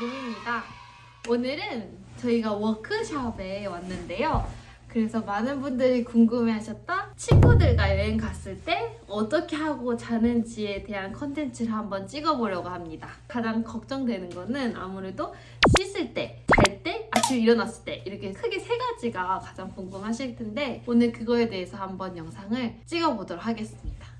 모입니다. 오늘은 저희가 워크숍에 왔는데요. 그래서 많은 분들이 궁금해하셨던 친구들과 여행 갔을 때 어떻게 하고 자는지에 대한 컨텐츠를 한번 찍어보려고 합니다. 가장 걱정되는 거는 아무래도 씻을 때, 잘 때, 아침에 일어났을 때 이렇게 크게 세 가지가 가장 궁금하실 텐데 오늘 그거에 대해서 한번 영상을 찍어보도록 하겠습니다.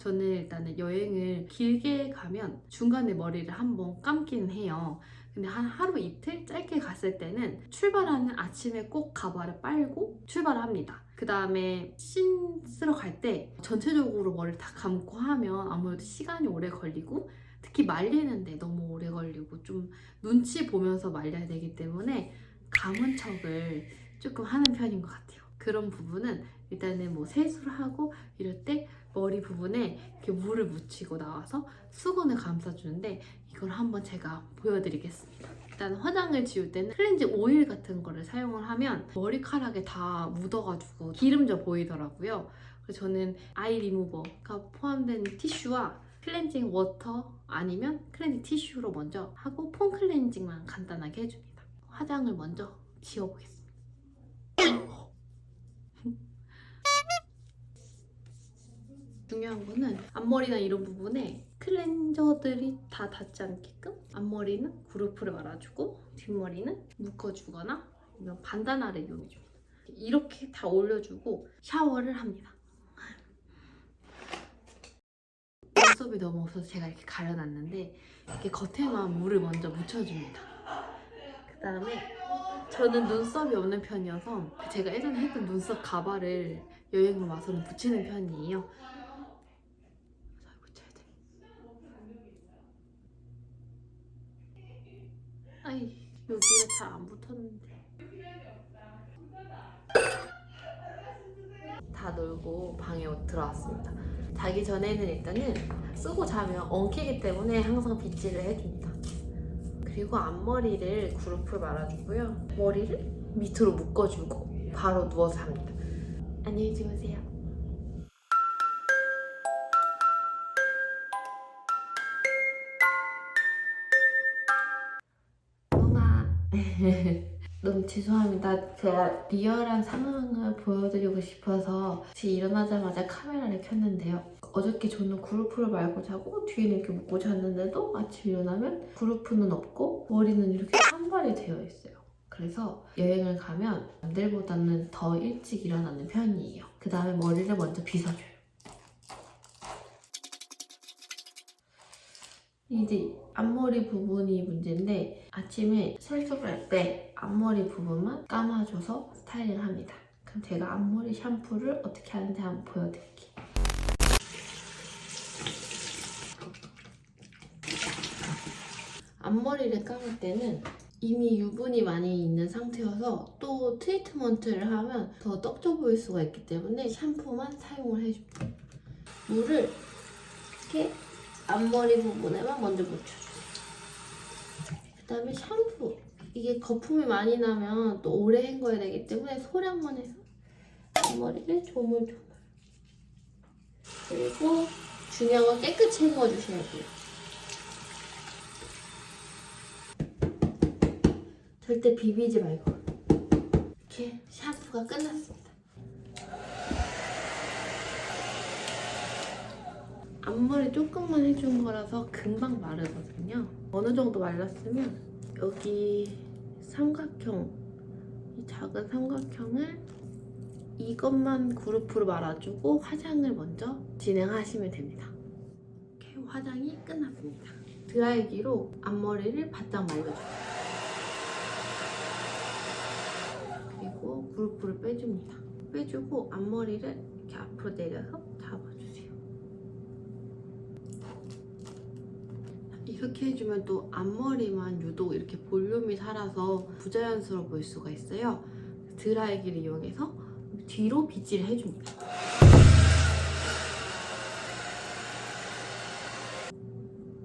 저는 일단은 여행을 길게 가면 중간에 머리를 한번 감기는 해요. 근데 한 하루 이틀 짧게 갔을 때는 출발하는 아침에 꼭 가발을 빨고 출발을 합니다. 그 다음에 씻으러 갈 때 전체적으로 머리를 다 감고 하면 아무래도 시간이 오래 걸리고 특히 말리는데 너무 오래 걸리고 좀 눈치 보면서 말려야 되기 때문에 감은 척을 조금 하는 편인 것 같아요. 그런 부분은 일단은 뭐 세수를 하고 이럴 때 머리 부분에 이렇게 물을 묻히고 나와서 수건을 감싸주는데 이걸 한번 제가 보여드리겠습니다. 일단 화장을 지울 때는 클렌징 오일 같은 거를 사용을 하면 머리카락에 다 묻어가지고 기름져 보이더라고요. 그래서 저는 아이 리무버가 포함된 티슈와 클렌징 워터 아니면 클렌징 티슈로 먼저 하고 폼 클렌징만 간단하게 해줍니다. 화장을 먼저 지워보겠습니다. 중요한 거는 앞머리나 이런 부분에 클렌저들이 다 닿지 않게끔 앞머리는 그루프를 말아주고 뒷머리는 묶어주거나 아니면 반다나를 이용해줍니다. 이렇게 다 올려주고 샤워를 합니다. 눈썹이 너무 없어서 제가 이렇게 가려놨는데 이렇게 겉에만 물을 먼저 묻혀줍니다. 그 다음에 저는 눈썹이 없는 편이어서 제가 예전에 했던 눈썹 가발을 여행을 와서는 붙이는 편이에요. 잘 붙여야 돼. 여기가 잘안 붙었는데. 다 놀고 방에 들어왔습니다. 자기 전에는 일단은 쓰고 자면 엉키기 때문에 항상 빗질을 해줍니다. 그리고 앞머리를 그루프를 말아주고요. 머리를 밑으로 묶어주고 바로 누워서 합니다. 안녕히 주무세요. 너무 죄송합니다. 제가 리얼한 상황을 보여드리고 싶어서 지금 일어나자마자 카메라를 켰는데요. 어저께 저는 그루프를 말고 자고 뒤에는 이렇게 묶고 잤는데도 아침 일어나면 그루프는 없고 머리는 이렇게 산발이 되어 있어요. 그래서 여행을 가면 남들보다는 더 일찍 일어나는 편이에요. 그 다음에 머리를 먼저 빗어줘요. 이제 앞머리 부분이 문제인데 아침에 세수를 할 때 앞머리 부분만 감아줘서 스타일링을 합니다. 그럼 제가 앞머리 샴푸를 어떻게 하는지 한번 보여드릴게요. 앞머리를 감을 때는 이미 유분이 많이 있는 상태여서 또 트리트먼트를 하면 더 떡져 보일 수가 있기 때문에 샴푸만 사용을 해줍니다. 물을 이렇게 앞머리 부분에만 먼저 묻혀주세요. 그 다음에 샴푸. 이게 거품이 많이 나면 또 오래 헹궈야 되기 때문에 소량만 해서 앞머리를 조물조물. 그리고 중요한 건 깨끗이 헹궈주셔야 돼요. 절대 비비지 말고. 이렇게 샴푸가 끝났습니다. 앞머리 조금만 해준 거라서 금방 마르거든요. 어느 정도 말랐으면 여기 삼각형, 이 작은 삼각형을 이것만 그루프로 말아주고 화장을 먼저 진행하시면 됩니다. 이렇게 화장이 끝났습니다. 드라이기로 앞머리를 바짝 말려줘요. 그리고 그루프를 빼줍니다. 빼주고 앞머리를 이렇게 앞으로 내려서 잡아주세요. 이렇게 해주면 또 앞머리만 유독 이렇게 볼륨이 살아서 부자연스러워 보일 수가 있어요. 드라이기를 이용해서 뒤로 빗질을 해줍니다.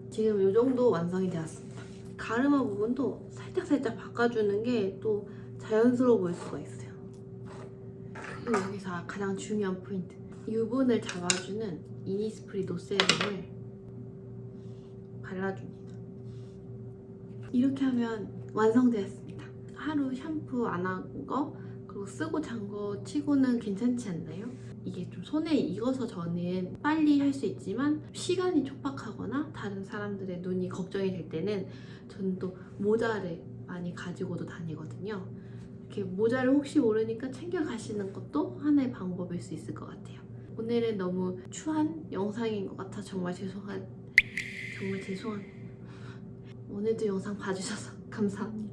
지금 이 정도 완성이 되었습니다. 가르마 부분도 살짝살짝 바꿔주는 게 또 자연스러워 보일 수가 있어요. 그리고 여기서 가장 중요한 포인트. 유분을 잡아주는 이니스프리 노세럼을 발라줍니다. 이렇게 하면 완성되었습니다. 하루 샴푸 안한 거, 그리고 쓰고 잔 거 치고는 괜찮지 않나요? 이게 좀 손에 익어서 저는 빨리 할 수 있지만 시간이 촉박하거나 다른 사람들의 눈이 걱정이 될 때는 저는 또 모자를 많이 가지고도 다니거든요. 이렇게 모자를 혹시 모르니까 챙겨 가시는 것도 하나의 방법일 수 있을 것 같아요. 오늘은 너무 추한 영상인 것 같아 정말 죄송한 정말 죄송한 오늘도 영상 봐주셔서 감사합니다.